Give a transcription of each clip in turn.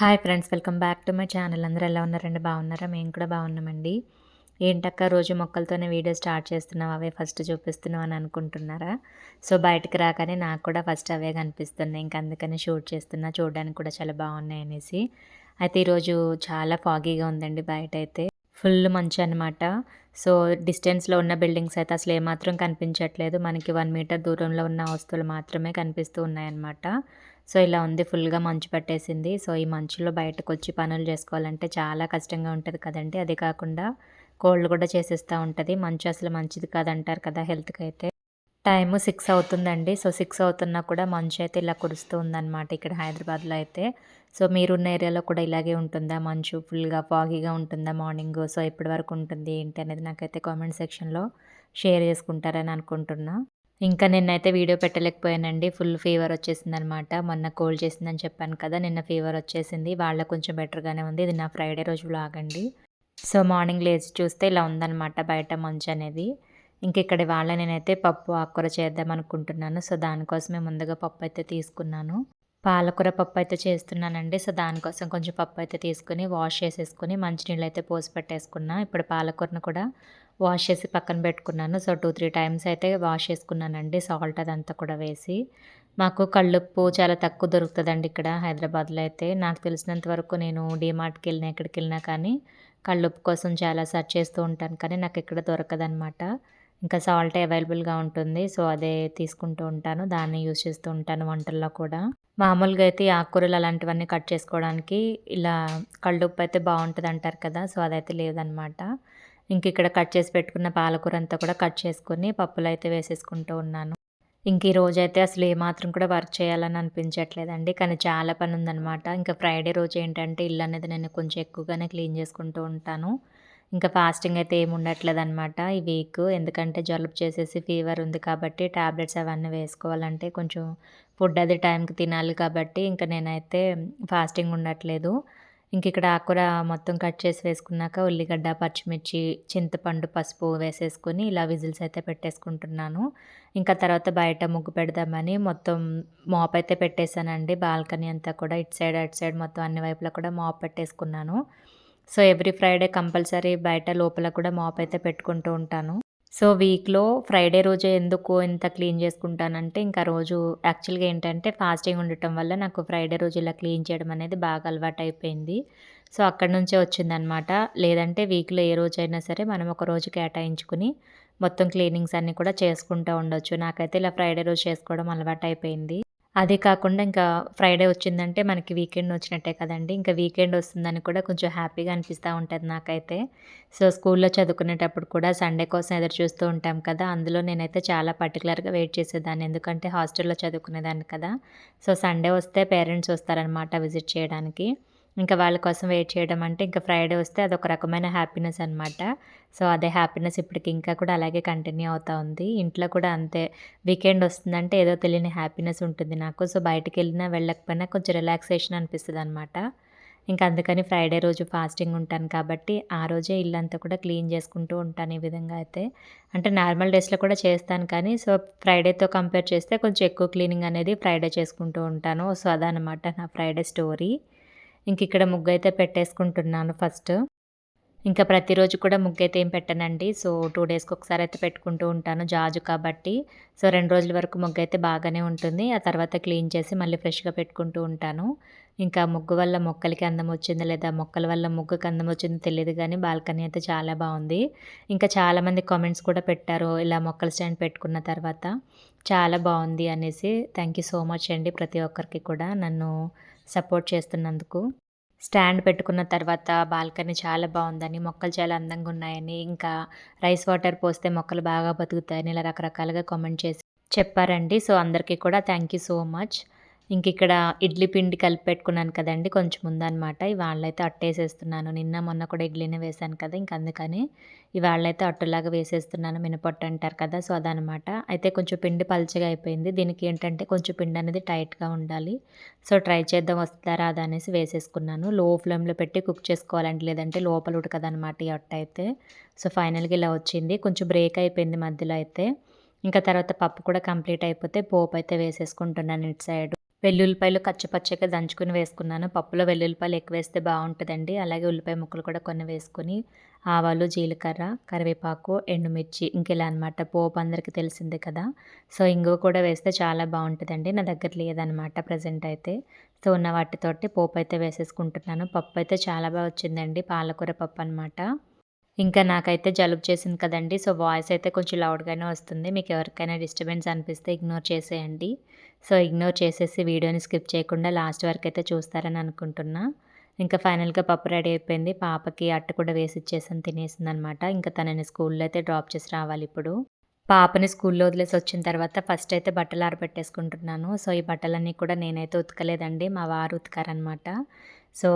Hi friends welcome back to my channel అందరూ ఎలా ఉన్నారండి బాగున్నారా? మేము కూడా బాగున్నామండి. ఏంటక్క రోజు మొక్కలతోనే వీడియో స్టార్ట్ చేస్తున్నావు? అవే ఫస్ట్ చూపిస్తున్నావు అని అనుకుంటున్నారా? సో బయటకు రాగానే నాకు కూడా ఫస్ట్ అవే కనిపిస్తున్నాయి. ఇంకా అందుకని షూట్ చేస్తున్నా. చూడడానికి కూడా చాలా బాగున్నాయి అనేసి. అయితే ఈరోజు చాలా ఫాగీగా ఉందండి బయట అయితే ఫుల్ మంచు అనమాట సో డిస్టెన్స్లో ఉన్న బిల్డింగ్స్ అయితే అసలు ఏమాత్రం కనిపించట్లేదు. మనకి వన్ మీటర్ దూరంలో ఉన్న వస్తువులు మాత్రమే కనిపిస్తూ ఉన్నాయన్నమాట. సో ఇలా ఉంది ఫుల్గా మంచు పట్టేసింది. సో ఈ మంచులో బయటకు వచ్చి పనులు చేసుకోవాలంటే చాలా కష్టంగా ఉంటుంది కదండి. అది కాకుండా కోల్డ్ కూడా చేసేస్తూ ఉంటుంది. మంచు అసలు మంచిది కాదంటారు కదా హెల్త్కి అయితే. టైము సిక్స్ అవుతుందండి. సో సిక్స్ అవుతున్నా కూడా మంచు అయితే ఇలా కురుస్తూ ఉందన్నమాట ఇక్కడ హైదరాబాద్లో అయితే. సో మీరున్న ఏరియాలో కూడా ఇలాగే ఉంటుందా? మంచు ఫుల్గా ఫాగీగా ఉంటుందా మార్నింగ్? సో ఎప్పటి వరకు ఉంటుంది? ఏంటి అనేది నాకైతే కామెంట్ సెక్షన్లో షేర్ చేసుకుంటారని అనుకుంటున్నా. ఇంకా నిన్నైతే వీడియో పెట్టలేకపోయానండి. ఫుల్ ఫీవర్ వచ్చేసింది అనమాట మొన్న కోల్డ్ చేసిందని చెప్పాను కదా నిన్న ఫీవర్ వచ్చేసింది. వాళ్ళ కొంచెం బెటర్గానే ఉంది. ఇది నా ఫ్రైడే రోజు లాగండి సో మార్నింగ్ లేచి చూస్తే ఇలా ఉందనమాట బయట మంచు అనేది. ఇంక ఇక్కడ వాళ్ళ నేనైతే పప్పు ఆకుకూర చేద్దాం అనుకుంటున్నాను. సో దానికోసమే ముందుగా పప్పు అయితే తీసుకున్నాను. పాలకూర పప్పు అయితే చేస్తున్నానండి. సో దానికోసం కొంచెం పప్పు అయితే తీసుకుని వాష్ చేసేసుకుని మంచినీళ్ళు అయితే పోసి పెట్టేసుకున్నా. ఇప్పుడు పాలకూరను కూడా వాష్ చేసి పక్కన పెట్టుకున్నాను. సో టూ త్రీ టైమ్స్ అయితే వాష్ చేసుకున్నానండి. సాల్ట్ అదంతా కూడా వేసి. మాకు కళ్ళుప్పు చాలా తక్కువ దొరుకుతుందండి ఇక్కడ హైదరాబాద్లో అయితే. నాకు తెలిసినంత వరకు నేను డీమార్ట్కి వెళ్ళినా ఎక్కడికి వెళ్ళినా కానీ కళ్ళుప్పు కోసం చాలా సెర్చ్ చేస్తూ ఉంటాను. కానీ నాకు ఇక్కడ దొరకదనమాట ఇంకా సాల్ట్ అవైలబుల్గా ఉంటుంది. సో అదే తీసుకుంటూ ఉంటాను. దాన్ని యూజ్ చేస్తూ ఉంటాను వంటల్లో కూడా. మామూలుగా అయితే ఆకుకూరలు అలాంటివన్నీ కట్ చేసుకోవడానికి ఇలా కళ్ళుప్పు అయితే బాగుంటుంది అంటారు కదా. సో అదైతే లేదనమాట ఇంక ఇక్కడ కట్ చేసి పెట్టుకున్న పాలకూర అంతా కూడా కట్ చేసుకొని పప్పులు అయితే వేసేసుకుంటూ ఉన్నాను. ఇంక ఈ రోజైతే అసలు ఏమాత్రం కూడా వర్క్ చేయాలని అనిపించట్లేదండి. కానీ చాలా పని ఉందనమాట ఇంకా ఫ్రైడే రోజు ఏంటంటే ఇల్లు అనేది నేను కొంచెం ఎక్కువగానే క్లీన్ చేసుకుంటూ ఉంటాను. ఇంకా ఫాస్టింగ్ అయితే ఏమి ఉండట్లేదు అనమాట ఈ వీక్. ఎందుకంటే జలుబు చేసేసి ఫీవర్ ఉంది కాబట్టి ట్యాబ్లెట్స్ అవన్నీ వేసుకోవాలంటే కొంచెం ఫుడ్ అది టైంకి తినాలి కాబట్టి ఇంకా నేనైతే ఫాస్టింగ్ ఉండట్లేదు. ఇంక ఇక్కడ ఆకుర మొత్తం కట్ చేసి వేసుకున్నాక ఉల్లిగడ్డ పచ్చిమిర్చి చింతపండు పసుపు వేసేసుకొని ఇలా విజిల్స్ అయితే పెట్టేసుకుంటున్నాను. ఇంకా తర్వాత బయట ముగ్గు పెడదామని మొత్తం మాప్ అయితే పెట్టేశానండి. బాల్కనీ అంతా కూడా ఇటు సైడ్ అటు సైడ్ మొత్తం అన్ని వైపులా కూడా మాప్ పెట్టేసుకున్నాను. సో ఎవ్రీ ఫ్రైడే కంపల్సరీ బయట లోపల కూడా మాప్ అయితే పెట్టుకుంటూ ఉంటాను. సో వీక్లో ఫ్రైడే రోజే ఎందుకు ఇంత క్లీన్ చేసుకుంటానంటే ఇంకా రోజు యాక్చువల్గా ఏంటంటే ఫాస్టింగ్ ఉండటం వల్ల నాకు ఫ్రైడే రోజు ఇలా క్లీన్ చేయడం అనేది బాగా అలవాటు అయిపోయింది సో అక్కడి నుంచే వచ్చిందనమాట లేదంటే వీక్లో ఏ రోజైనా సరే మనం ఒక రోజు కేటాయించుకుని మొత్తం క్లీనింగ్స్ అన్నీ కూడా చేసుకుంటూ ఉండొచ్చు. నాకైతే ఇలా ఫ్రైడే రోజు చేసుకోవడం అలవాటు అయిపోయింది అదే కాకుండా ఇంకా ఫ్రైడే వచ్చిందంటే మనకి వీకెండ్ వచ్చినట్టే కదండి. ఇంకా వీకెండ్ వస్తుందని కూడా కొంచెం హ్యాపీగా అనిపిస్తూ ఉంటుంది నాకైతే. సో స్కూల్లో చదువుకునేటప్పుడు కూడా సండే కోసం ఎదురు చూస్తూ ఉంటాం కదా. అందులో నేనైతే చాలా పర్టికులర్గా వెయిట్ చేసేదాన్ని. ఎందుకంటే హాస్టల్లో చదువుకునేదాన్ని కదా. సో సండే వస్తే పేరెంట్స్ వస్తారనమాట విజిట్ చేయడానికి. ఇంకా వాళ్ళ కోసం వెయిట్ చేయడం అంటే ఇంకా ఫ్రైడే వస్తే అదొక రకమైన హ్యాపీనెస్ అనమాట సో అదే హ్యాపీనెస్ ఇప్పటికి ఇంకా కూడా అలాగే కంటిన్యూ అవుతూ ఉంది. ఇంట్లో కూడా అంతే. వీకెండ్ వస్తుందంటే ఏదో తెలియని హ్యాపీనెస్ ఉంటుంది నాకు. సో బయటికి వెళ్ళినా వెళ్ళకపోయినా కొంచెం రిలాక్సేషన్ అనిపిస్తుంది అనమాట ఇంకా అందుకని ఫ్రైడే రోజు ఫాస్టింగ్ ఉంటాను కాబట్టి ఆ రోజే ఇల్లంతా కూడా క్లీన్ చేసుకుంటూ ఉంటాను ఈ విధంగా అయితే. అంటే నార్మల్ డేస్లో కూడా చేస్తాను కానీ సో ఫ్రైడేతో కంపేర్ చేస్తే కొంచెం ఎక్కువ క్లీనింగ్ అనేది ఫ్రైడే చేసుకుంటూ ఉంటాను. సో అదనమాట నా ఫ్రైడే స్టోరీ ఇంక ఇక్కడ ముగ్గు అయితే పెట్టేసుకుంటున్నాను ఫస్ట్. ఇంకా ప్రతిరోజు కూడా ముగ్గు అయితే ఏం పెట్టనండి. సో టూ డేస్కి ఒకసారి అయితే పెట్టుకుంటూ ఉంటాను జాజు కాబట్టి. సో రెండు రోజుల వరకు ముగ్గు అయితే బాగానే ఉంటుంది. ఆ తర్వాత క్లీన్ చేసి మళ్ళీ ఫ్రెష్గా పెట్టుకుంటూ ఉంటాను. ఇంకా ముగ్గు వల్ల మొక్కలకి అందం వచ్చింది లేదా మొక్కల వల్ల ముగ్గుకి అందం వచ్చిందో తెలియదు కానీ బాల్కనీ అయితే చాలా బాగుంది. ఇంకా చాలామంది కామెంట్స్ కూడా పెట్టారు ఇలా మొక్కల స్టాండ్ పెట్టుకున్న తర్వాత. చాలా బాగుంది అనేసి. థ్యాంక్ యూ సో మచ్ అండి ప్రతి ఒక్కరికి కూడా నన్ను సపోర్ట్ చేస్తున్నందుకు. స్టాండ్ పెట్టుకున్న తర్వాత బాల్కనీ చాలా బాగుందని మొక్కలు చాలా అందంగా ఉన్నాయని ఇంకా రైస్ వాటర్ పోస్తే మొక్కలు బాగా బతుకుతాయని ఇలా రకరకాలుగా కామెంట్ చేసి చెప్పారండి. సో అందరికీ కూడా థ్యాంక్ యూ సో మచ్. ఇంక ఇక్కడ ఇడ్లీ పిండి కలిపి పెట్టుకున్నాను కదండి కొంచెం ఉందన్నమాట. ఇవాళ్ళైతే అట్టేసేస్తున్నాను. నిన్న మొన్న కూడా ఇడ్లీనే వేసాను కదా ఇంక అందుకని ఇవాళ్ళైతే అట్టులాగా వేసేస్తున్నాను. మినపట్టు అంటారు కదా సో అదనమాట అయితే కొంచెం పిండి పలచగా అయిపోయింది. దీనికి ఏంటంటే కొంచెం పిండి అనేది టైట్గా ఉండాలి. సో ట్రై చేద్దాం వస్తారా రాదా అనేసి వేసేసుకున్నాను. లో ఫ్లేమ్లో పెట్టి కుక్ చేసుకోవాలంటే లేదంటే లోపల ఉడకదనమాట ఈ అట్ట అయితే. సో ఫైనల్గా ఇలా వచ్చింది. కొంచెం బ్రేక్ అయిపోయింది మధ్యలో అయితే. ఇంకా తర్వాత పప్పు కూడా కంప్లీట్ అయిపోతే పోపు అయితే వేసేసుకుంటున్నాను ఇటు సైడ్. వెల్లుల్లిపాయలు కచ్చపచ్చగా దంచుకుని వేసుకున్నాను. పప్పులో వెల్లుల్లిపాయలు ఎక్కువ వేస్తే బాగుంటుందండి. అలాగే ఉల్లిపాయ ముక్కలు కూడా కొన్ని వేసుకుని ఆవాలు జీలకర్ర కరివేపాకు ఎండుమిర్చి ఇంకెలా అనమాట పోపు అందరికీ తెలిసిందే కదా. సో ఇంగువ కూడా వేస్తే చాలా బాగుంటుందండి. నా దగ్గర లేదనమాట ప్రజెంట్ అయితే. సో ఉన్న వాటితోటి పోపు అయితే వేసేసుకుంటున్నాను. పప్పు అయితే చాలా బాగా వచ్చిందండి. పాలకూర పప్పు అనమాట ఇంకా నాకైతే జలుబు చేసింది కదండి. సో వాయిస్ అయితే కొంచెం లౌడ్గానే వస్తుంది. మీకు ఎవరికైనా డిస్టర్బెన్స్ అనిపిస్తే ఇగ్నోర్ చేసేయండి. సో ఇగ్నోర్ చేసేసి వీడియోని స్కిప్ చేయకుండా లాస్ట్ వరకు అయితే చూస్తారని అనుకుంటున్నా. ఇంకా ఫైనల్గా పప్పు రెడీ అయిపోయింది. పాపకి అట్టు కూడా వేసి ఇచ్చేసాను తినేసింది అనమాట ఇంకా తనని స్కూల్లో అయితే డ్రాప్ చేసి రావాలి ఇప్పుడు. పాపని స్కూల్లో వదిలేసి వచ్చిన తర్వాత ఫస్ట్ అయితే బట్టలు ఆరబెట్టేసుకుంటున్నాను. సో ఈ బట్టలన్నీ కూడా నేనైతే ఉతకలేదండి. మా వారు ఉతకారనమాట. సో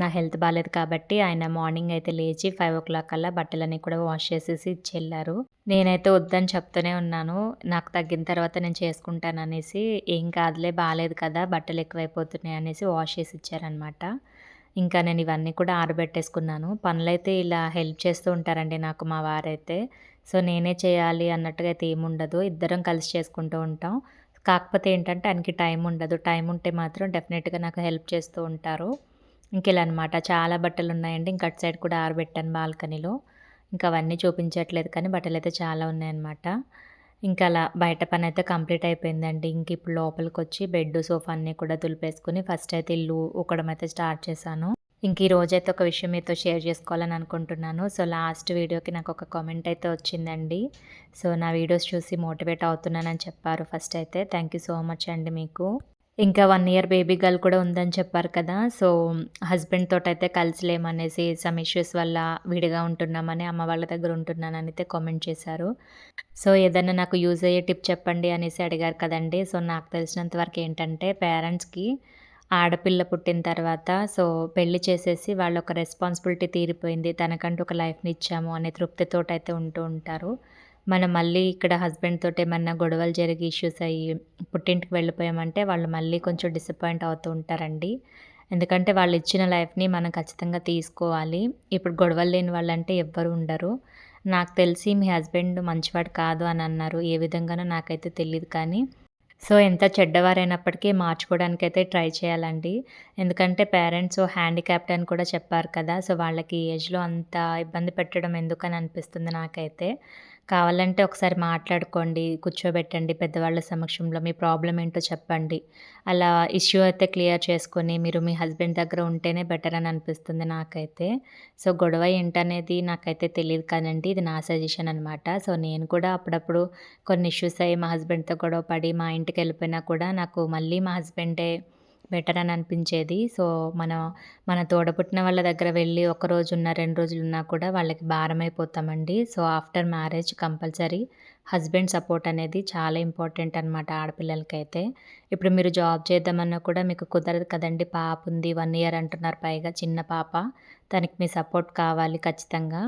నా హెల్త్ బాగాలేదు కాబట్టి ఆయన మార్నింగ్ అయితే లేచి ఫైవ్ ఓ క్లాక్ కల్లా బట్టలన్నీ కూడా వాష్ చేసేసి ఇచ్చి వెళ్ళారు నేనైతే వద్దని చెప్తూనే ఉన్నాను. నాకు తగ్గిన తర్వాత నేను చేసుకుంటాను అనేసి ఏం కాదులే బాగాలేదు కదా బట్టలు ఎక్కువైపోతున్నాయి అనేసి వాష్ చేసి ఇచ్చారనమాట ఇంకా నేను ఇవన్నీ కూడా ఆరబెట్టేసుకున్నాను. పనులైతే ఇలా హెల్ప్ చేస్తూ ఉంటారండి నాకు మా వారైతే. సో నేనే చేయాలి అన్నట్టుగా అయితే ఏముండదు. ఇద్దరం కలిసి చేసుకుంటూ ఉంటాం. కాకపోతే ఏంటంటే ఆయనకి టైం ఉండదు. టైం ఉంటే మాత్రం డెఫినెట్గా నాకు హెల్ప్ చేస్తూ ఉంటారు. ఇలా అనమాట చాలా బట్టలు ఉన్నాయండి ఇంక అటు సైడ్ కూడా ఆరబెట్టాను బాల్కనీలో. ఇంకా అవన్నీ చూపించట్లేదు కానీ బట్టలు అయితే చాలా ఉన్నాయన్నమాట. ఇంకా అలా బయట పని అయితే కంప్లీట్ అయిపోయిందండి. ఇంక ఇప్పుడు లోపలికి వచ్చి బెడ్ సోఫా అన్నీ కూడా తులిపేసుకుని ఫస్ట్ అయితే ఇల్లు ఒకడం అయితే స్టార్ట్ చేశాను. ఇంక ఈ రోజైతే ఒక విషయం మీతో షేర్ చేసుకోవాలని అనుకుంటున్నాను. సో లాస్ట్ వీడియోకి నాకు ఒక కామెంట్ అయితే వచ్చిందండి. సో నా వీడియోస్ చూసి మోటివేట్ అవుతున్నానని చెప్పారు ఫస్ట్ అయితే. థ్యాంక్ యూ సో మచ్ అండి మీకు. ఇంకా వన్ ఇయర్ బేబీ గర్ల్ కూడా ఉందని చెప్పారు కదా. సో హస్బెండ్ తోటి అయితే కలిసిలేమనేసి సమ్ ఇష్యూస్ వల్ల విడిగా ఉంటున్నామని అమ్మ వాళ్ళ దగ్గర ఉంటున్నానని అయితే కామెంట్ చేశారు. సో ఏదైనా నాకు యూజ్ అయ్యే టిప్ చెప్పండి అనేసి అడిగారు కదండి. సో నాకు తెలిసినంత వరకు ఏంటంటే పేరెంట్స్కి ఆడపిల్ల పుట్టిన తర్వాత సో పెళ్ళి చేసేసి వాళ్ళ ఒక రెస్పాన్సిబిలిటీ తీరిపోయింది. తనకంటూ ఒక లైఫ్ని ఇచ్చాము అనే తృప్తితోటైతే అయితే ఉంటూ ఉంటారు. మనం మళ్ళీ ఇక్కడ హస్బెండ్ తోటి ఏమన్నా గొడవలు జరిగి ఇష్యూస్ అయ్యి పుట్టింటికి వెళ్ళిపోయామంటే వాళ్ళు మళ్ళీ కొంచెం డిసప్పాయింట్ అవుతూ ఉంటారండి. ఎందుకంటే వాళ్ళు ఇచ్చిన లైఫ్ని మనం ఖచ్చితంగా తీసుకోవాలి. ఇప్పుడు గొడవలు లేని వాళ్ళంటే ఎవ్వరు ఉండరు. నాకు తెలిసి మీ హస్బెండ్ మంచివాడు కాదు అని అన్నారు. ఏ విధంగానో నాకైతే తెలియదు కానీ. సో ఎంత చెడ్డవారైనప్పటికీ మార్చుకోవడానికి అయితే ట్రై చేయాలండి. ఎందుకంటే పేరెంట్స్ హ్యాండిక్యాప్డ్ అని కూడా చెప్పారు కదా. సో వాళ్ళకి ఏజ్లో అంత ఇబ్బంది పెట్టడం ఎందుకని అనిపిస్తుంది నాకైతే. కావాలంటే ఒకసారి మాట్లాడుకోండి కూర్చోబెట్టండి పెద్దవాళ్ళ సమక్షంలో మీ ప్రాబ్లం ఏంటో చెప్పండి. అలా ఇష్యూ అయితే క్లియర్ చేసుకొని మీరు మీ హస్బెండ్ దగ్గర ఉంటేనే బెటర్ అని అనిపిస్తుంది నాకైతే. సో గొడవ ఏంటనేది నాకైతే తెలియదు కానండి ఇది నా సజెషన్ అనమాట సో నేను కూడా అప్పుడప్పుడు కొన్ని ఇష్యూస్ అయ్యి మా హస్బెండ్తో గొడవ పడి మా ఇంటికి వెళ్ళిపోయినా కూడా నాకు మళ్ళీ మా హస్బెండే బెటర్ అని అనిపించేది. సో మన మన తోడపుట్టిన వాళ్ళ దగ్గర వెళ్ళి ఒక రోజు ఉన్న రెండు రోజులు ఉన్నా కూడా వాళ్ళకి భారం అయిపోతామండి so after marriage compulsory husband support అనేది చాలా ఇంపార్టెంట్ అనమాట ఆడపిల్లలకైతే. ఇప్పుడు మీరు జాబ్ చేద్దామన్నా కూడా మీకు కుదరదు కదండి. పాప ఉంది వన్ ఇయర్ అంటున్నారు పైగా చిన్న పాప. తనకి మీ సపోర్ట్ కావాలి ఖచ్చితంగా.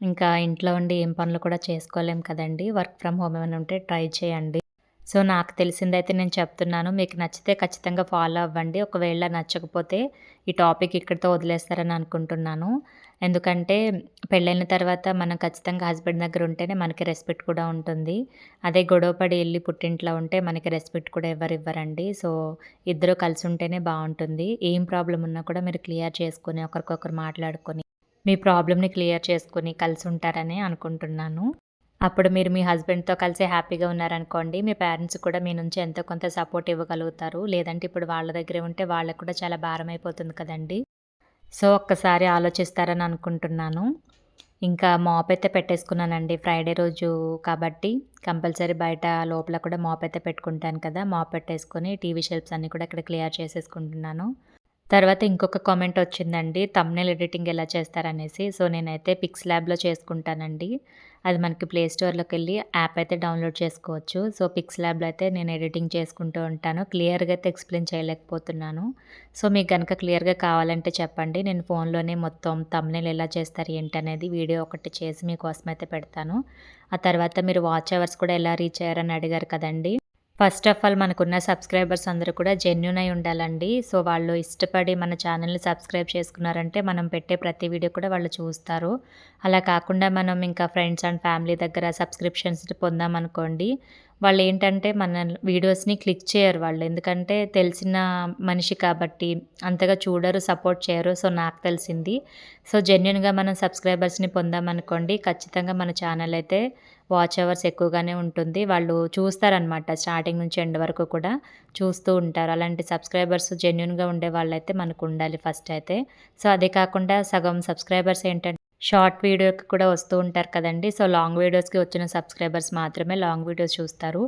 ఇంకా ఇంట్లో ఉండి ఏం పనులు కూడా చేసుకోలేం కదండి. వర్క్ ఫ్రమ్ హోమ్ ఏమైనా ఉంటే ట్రై చేయండి. సో నాకు తెలిసిందైతే నేను చెప్తున్నాను మీకు నచ్చితే ఖచ్చితంగా ఫాలో అవ్వండి. ఒకవేళ నచ్చకపోతే ఈ టాపిక్ ఇక్కడితో వదిలేస్తారని అనుకుంటున్నాను. ఎందుకంటే పెళ్ళైన తర్వాత మనం ఖచ్చితంగా హస్బెండ్ దగ్గర ఉంటేనే మనకి రెస్పెక్ట్ కూడా ఉంటుంది. అదే గొడవపడి వెళ్ళి పుట్టింట్లో ఉంటే మనకి రెస్పెక్ట్ కూడా ఎవరు ఇవ్వరండి. సో ఇద్దరు కలిసి ఉంటేనే బాగుంటుంది. ఏం ప్రాబ్లం ఉన్నా కూడా మీరు క్లియర్ చేసుకొని ఒకరికొకరు మాట్లాడుకొని మీ ప్రాబ్లమ్ని క్లియర్ చేసుకొని కలిసి ఉంటారని అనుకుంటున్నాను. అప్పుడు మీరు మీ హస్బెండ్తో కలిసి హ్యాపీగా ఉన్నారనుకోండి మీ పేరెంట్స్ కూడా మీ నుంచి ఎంతో కొంత సపోర్ట్ ఇవ్వగలుగుతారు. లేదంటే ఇప్పుడు వాళ్ళ దగ్గరే ఉంటే వాళ్ళకు కూడా చాలా భారం అయిపోతుంది కదండి. సో ఒక్కసారి ఆలోచిస్తారని అనుకుంటున్నాను. ఇంకా మాప్ అయితే పెట్టేసుకున్నానండి ఫ్రైడే రోజు కాబట్టి కంపల్సరీ బయట లోపల కూడా మాప్ అయితే పెట్టుకుంటాను కదా. మాప్ పెట్టేసుకొని టీవీ షెల్ఫ్స్ అన్నీ కూడా ఇక్కడ క్లియర్ చేసేసుకుంటున్నాను. తర్వాత ఇంకొక కామెంట్ వచ్చిందండి తమ్నెల్ ఎడిటింగ్ ఎలా చేస్తారనేసి. సో నేనైతే పిక్స్ ల్యాబ్లో చేసుకుంటానండి. అది మనకి ప్లే స్టోర్లోకి వెళ్ళి యాప్ అయితే డౌన్లోడ్ చేసుకోవచ్చు. సో పిక్స్ ల్యాబ్లో అయితే నేను ఎడిటింగ్ చేసుకుంటూ ఉంటాను. క్లియర్గా అయితే ఎక్స్ప్లెయిన్ చేయలేకపోతున్నాను. సో మీకు కనుక క్లియర్గా కావాలంటే చెప్పండి. నేను ఫోన్లోనే మొత్తం తమ్నేలు ఎలా చేస్తారు ఏంటి అనేది వీడియో ఒకటి చేసి మీకోసం అయితే పెడతాను. ఆ తర్వాత మీరు వాచ్ అవర్స్ కూడా ఎలా రీచ్ అయ్యారని అడిగారు కదండి. ఫస్ట్ ఆఫ్ ఆల్ మనకున్న సబ్స్క్రైబర్స్ అందరూ కూడా జెన్యున్ అయి ఉండాలండి. సో వాళ్ళు ఇష్టపడి మన ఛానల్ని సబ్స్క్రైబ్ చేసుకున్నారంటే మనం పెట్టే ప్రతి వీడియో కూడా వాళ్ళు చూస్తారు. అలా కాకుండా మనం ఇంకా ఫ్రెండ్స్ అండ్ ఫ్యామిలీ దగ్గర సబ్స్క్రిప్షన్స్ పొందామనుకోండి వాళ్ళు ఏంటంటే మన వీడియోస్ని క్లిక్ చేయరు వాళ్ళు. ఎందుకంటే తెలిసిన మనిషి కాబట్టి అంతగా చూడరు సపోర్ట్ చేయరు. సో నాకు తెలిసింది. సో జెన్యున్గా మనం సబ్స్క్రైబర్స్ని పొందామనుకోండి ఖచ్చితంగా మన ఛానల్ అయితే వాచ్ అవర్స్ ఎక్కువగానే ఉంటుంది. వాళ్ళు చూస్తారనమాట స్టార్టింగ్ నుంచి ఎండ్ వరకు కూడా చూస్తూ ఉంటారు. అలాంటి సబ్స్క్రైబర్స్ జెన్యున్గా ఉండే వాళ్ళైతే మనకు ఉండాలి ఫస్ట్ అయితే. సో అదే కాకుండా సగం సబ్స్క్రైబర్స్ ఏంటంటే షార్ట్ వీడియోకి కూడా వస్తూ ఉంటారు కదండి. సో లాంగ్ వీడియోస్కి వచ్చిన సబ్స్క్రైబర్స్ మాత్రమే లాంగ్ వీడియోస్ చూస్తారు.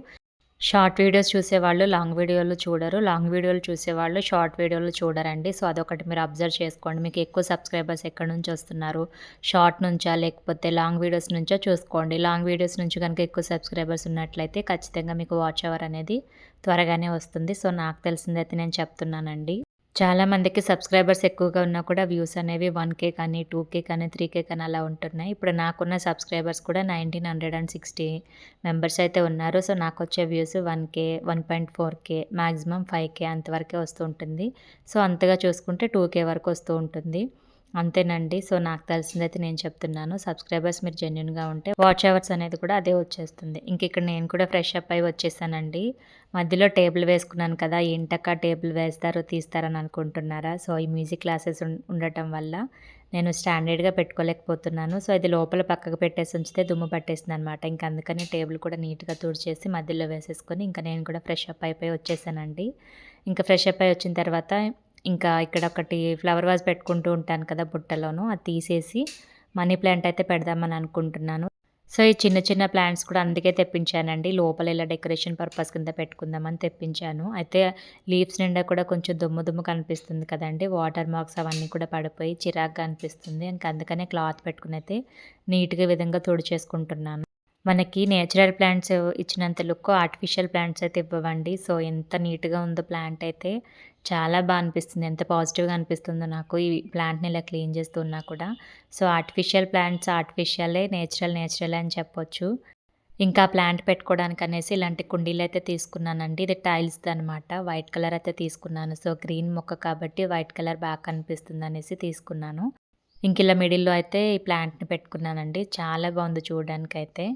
షార్ట్ వీడియోస్ చూసేవాళ్ళు లాంగ్ వీడియోలు చూడరు. లాంగ్ వీడియోలు చూసేవాళ్ళు షార్ట్ వీడియోలు చూడరండి. సో అదొకటి మీరు అబ్జర్వ్ చేసుకోండి. మీకు ఎక్కువ సబ్స్క్రైబర్స్ ఎక్కడి నుంచి వస్తున్నారు? షార్ట్ నుంచా లేకపోతే లాంగ్ వీడియోస్ నుంచో చూసుకోండి. లాంగ్ వీడియోస్ నుంచి కనుక ఎక్కువ సబ్స్క్రైబర్స్ ఉన్నట్లయితే ఖచ్చితంగా మీకు వాచ్ అవర్ అనేది త్వరగానే వస్తుంది. సో నాకు తెలిసిందైతే నేను చెప్తున్నానండి. చాలామందికి సబ్స్క్రైబర్స్ ఎక్కువగా ఉన్నా కూడా వ్యూస్ అనేవి వన్ కే కానీ టూ కే కానీ త్రీ కే కానీ అలా ఉంటున్నాయి. ఇప్పుడు నాకున్న సబ్స్క్రైబర్స్ కూడా nineteen hundred and sixty members అయితే ఉన్నారు. సో నాకు వచ్చే views one K one point four K maximum five K అంతవరకే వస్తూ ఉంటుంది. సో అంతగా చూసుకుంటే టూ కే వరకు వస్తూ ఉంటుంది. అంతేనండి. సో నాకు తెలిసిందైతే నేను చెప్తున్నాను. సబ్స్క్రైబర్స్ మీరు జెన్యున్గా ఉంటే వాచ్ అవర్స్ అనేది కూడా అదే వచ్చేస్తుంది. ఇంక ఇక్కడ నేను కూడా ఫ్రెష్ అప్ అయి వచ్చేసానండి. మధ్యలో టేబుల్ వేసుకున్నాను కదా ఏంటక్క టేబుల్ వేస్తారో తీస్తారని అనుకుంటున్నారా? సో ఈ మ్యూజిక్ క్లాసెస్ ఉండటం వల్ల నేను స్టాండర్డ్గా పెట్టుకోలేకపోతున్నాను. సో ఇది లోపల పక్కకు పెట్టేసి ఉంచితే దుమ్ము పట్టేసింది అనమాట ఇంకా అందుకని టేబుల్ కూడా నీట్గా తుడిచేసి మధ్యలో వేసేసుకొని ఇంకా నేను కూడా ఫ్రెష్ అప్ అయిపోయి వచ్చేసానండి. ఇంకా ఫ్రెష్ అప్ అయి వచ్చిన తర్వాత ఇంకా ఇక్కడ ఒకటి ఫ్లవర్ వాజ్ పెట్టుకుంటూ ఉంటాను కదా బుట్టలోను అది తీసేసి మనీ ప్లాంట్ అయితే పెడదామని అనుకుంటున్నాను. సో ఈ చిన్న చిన్న ప్లాంట్స్ కూడా అందుకే తెప్పించానండి. లోపల ఇలా డెకరేషన్ పర్పస్ కింద పెట్టుకుందామని తెప్పించాను. అయితే లీవ్స్ నిండా కూడా కొంచెం దుమ్ము దుమ్ము కనిపిస్తుంది కదండి. వాటర్ మార్క్స్ అవన్నీ కూడా పడిపోయి చిరాగ్గా అనిపిస్తుంది. ఇంకా అందుకనే క్లాత్ పెట్టుకుని అయితే నీట్గా విధంగా తుడిచేసుకుంటున్నాను. మనకి నేచురల్ ప్లాంట్స్ ఇచ్చినంత లుక్ ఆర్టిఫిషియల్ ప్లాంట్స్ అయితే ఇవ్వవండి. సో ఎంత నీట్గా ఉందో ప్లాంట్ అయితే చాలా బాగా అనిపిస్తుంది. ఎంత పాజిటివ్గా అనిపిస్తుందో నాకు ఈ ప్లాంట్ని ఇలా క్లీన్ చేస్తున్నా కూడా. సో ఆర్టిఫిషియల్ ప్లాంట్స్ ఆర్టిఫిషియలే నేచురల్ నేచురల్ అని చెప్పొచ్చు. ఇంకా ప్లాంట్ పెట్టుకోవడానికి అనేసి ఇలాంటి కుండీలు అయితే తీసుకున్నానండి. ఇది టైల్స్ అనమాట వైట్ కలర్ అయితే తీసుకున్నాను. సో గ్రీన్ మొక్క కాబట్టి వైట్ కలర్ బాగా కనిపిస్తుంది అనేసి తీసుకున్నాను. ఇంక ఇలా మిడిల్లో అయితే ఈ ప్లాంట్ని పెట్టుకున్నానండి. చాలా బాగుంది చూడడానికి అయితే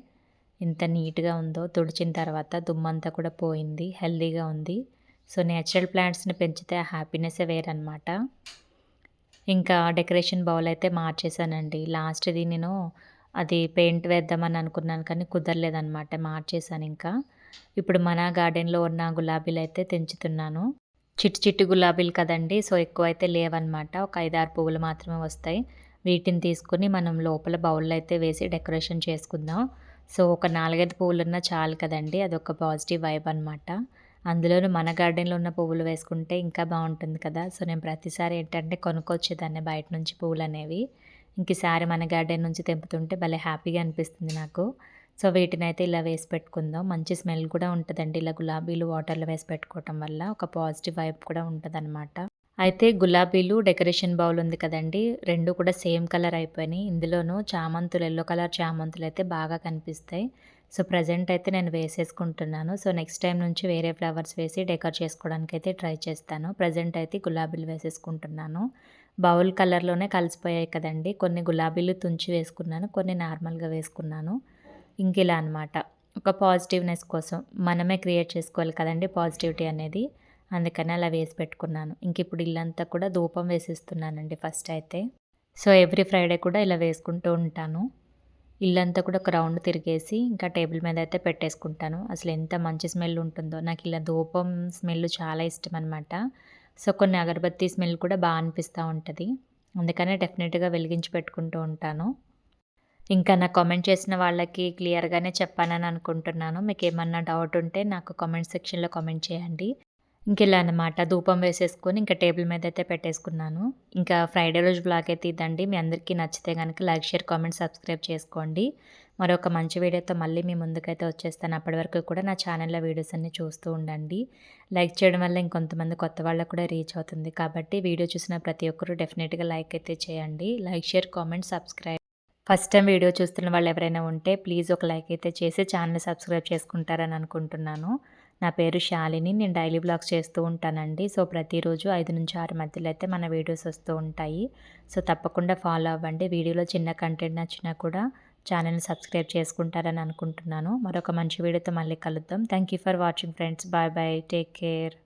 ఎంత నీట్గా ఉందో తుడిచిన తర్వాత దుమ్మంతా కూడా పోయింది హెల్దీగా ఉంది. సో నేచురల్ ప్లాంట్స్ని పెంచితే ఆ హ్యాపీనెస్సే వేరనమాట ఇంకా డెకరేషన్ బౌల్ అయితే మార్చేసానండి. లాస్ట్ది నేను అది పెయింట్ వేద్దామని అనుకున్నాను కానీ కుదరలేదనమాట మార్చేసాను ఇంకా. ఇప్పుడు మన గార్డెన్లో ఉన్న గులాబీలు అయితే తెంచుతున్నాను. చిట్టి చిట్టి గులాబీలు కదండి సో ఎక్కువ అయితే లేవన్నమాట. ఒక ఐదారు పువ్వులు మాత్రమే వస్తాయి. వీటిని తీసుకుని మనం లోపల బౌల్లో అయితే వేసి డెకరేషన్ చేసుకుందాం. సో ఒక నాలుగైదు పువ్వులు ఉన్నా చాలు కదండి అదొక పాజిటివ్ వైబ్ అనమాట అందులోనూ మన గార్డెన్లో ఉన్న పువ్వులు వేసుకుంటే ఇంకా బాగుంటుంది కదా. సో నేను ప్రతిసారి ఏంటంటే కొనుక్కొచ్చేదాన్ని బయట నుంచి పువ్వులు అనేవి. ఇంక ఈసారి మన గార్డెన్ నుంచి తెంపుతుంటే భలే హ్యాపీగా అనిపిస్తుంది నాకు. సో వీటిని అయితే ఇలా వేసి పెట్టుకుందాం. మంచి స్మెల్ కూడా ఉంటుందండి. ఇలా గులాబీలు వాటర్లో వేసి పెట్టుకోవటం వల్ల ఒక పాజిటివ్ వైబ్ కూడా ఉంటుంది అయితే గులాబీలు డెకరేషన్ బౌల్ ఉంది కదండి. రెండు కూడా సేమ్ కలర్ అయిపోయినాయి. ఇందులోనూ చామంతులు ఎల్లో కలర్ చామంతులు అయితే బాగా కనిపిస్తాయి. సో ప్రజెంట్ అయితే నేను వేసేసుకుంటున్నాను. సో నెక్స్ట్ టైం నుంచి వేరే ఫ్లవర్స్ వేసి డెకర్ చేసుకోవడానికి అయితే ట్రై చేస్తాను. ప్రజెంట్ అయితే గులాబీలు వేసేసుకుంటున్నాను. బౌల్ కలర్లోనే కలిసిపోయాయి కదండి. కొన్ని గులాబీలు తుంచి వేసుకున్నాను కొన్ని నార్మల్గా వేసుకున్నాను. ఇంక ఇలా అనమాట ఒక పాజిటివ్నెస్ కోసం మనమే క్రియేట్ చేసుకోవాలి కదండి పాజిటివిటీ అనేది. అందుకని అలా వేసి పెట్టుకున్నాను. ఇంక ఇప్పుడు ఇల్లంతా కూడా ధూపం వేసిస్తున్నానండి ఫస్ట్ అయితే. సో ఎవ్రీ ఫ్రైడే కూడా ఇలా వేసుకుంటూ ఉంటాను. ఇల్లంతా కూడా ఒక రౌండ్ తిరిగేసి ఇంకా టేబుల్ మీద అయితే పెట్టేసుకుంటాను. అసలు ఎంత మంచి స్మెల్ ఉంటుందో. నాకు ఇలా ధూపం స్మెల్ చాలా ఇష్టం అనమాట సో కొన్ని అగరబత్తి స్మెల్ కూడా బాగా అనిపిస్తూ ఉంటుంది. అందుకనే డెఫినెట్గా వెలిగించి పెట్టుకుంటూ ఉంటాను. ఇంకా నా కామెంట్ చేసిన వాళ్ళకి క్లియర్గానే చెప్పానని అనుకుంటున్నాను. మీకు ఏమన్నా డౌట్ ఉంటే నాకు కామెంట్ సెక్షన్లో కామెంట్ చేయండి. ఇంక ఇలా అనమాట ధూపం వేసేసుకొని ఇంకా టేబుల్ మీద అయితే పెట్టేసుకున్నాను. ఇంకా ఫ్రైడే రోజు బ్లాగ్ అయితే ఇదండి. మీ అందరికీ నచ్చితే కనుక లైక్ షేర్ కామెంట్ సబ్స్క్రైబ్ చేసుకోండి. మరొక మంచి వీడియోతో మళ్ళీ మీ ముందుకైతే వచ్చేస్తాను. అప్పటి వరకు కూడా నా ఛానల్లో వీడియోస్ అన్నీ చూస్తూ ఉండండి. లైక్ చేయడం వల్ల ఇంకొంతమంది కొత్త వాళ్ళకు కూడా రీచ్ అవుతుంది. కాబట్టి వీడియో చూసిన ప్రతి ఒక్కరూ డెఫినెట్గా లైక్ అయితే చేయండి. Like share comment subscribe. First time video చూస్తున్న వాళ్ళు ఎవరైనా ఉంటే ప్లీజ్ ఒక లైక్ అయితే చేసి ఛానల్ సబ్స్క్రైబ్ చేసుకుంటారని అనుకుంటున్నాను. నా పేరు శాలిని. నేను డైలీ బ్లాగ్స్ చేస్తూ ఉంటానండి. సో ప్రతిరోజు ఐదు నుంచి ఆరు మధ్యలో అయితే మన వీడియోస్ వస్తూ ఉంటాయి. సో తప్పకుండా ఫాలో అవ్వండి. వీడియోలో చిన్న కంటెంట్ నచ్చినా కూడా ఛానల్ని సబ్స్క్రైబ్ చేసుకుంటారని అనుకుంటున్నాను. మరొక మంచి వీడియోతో మళ్ళీ కలుద్దాం. Thank you for watching friends. Bye bye. Take care.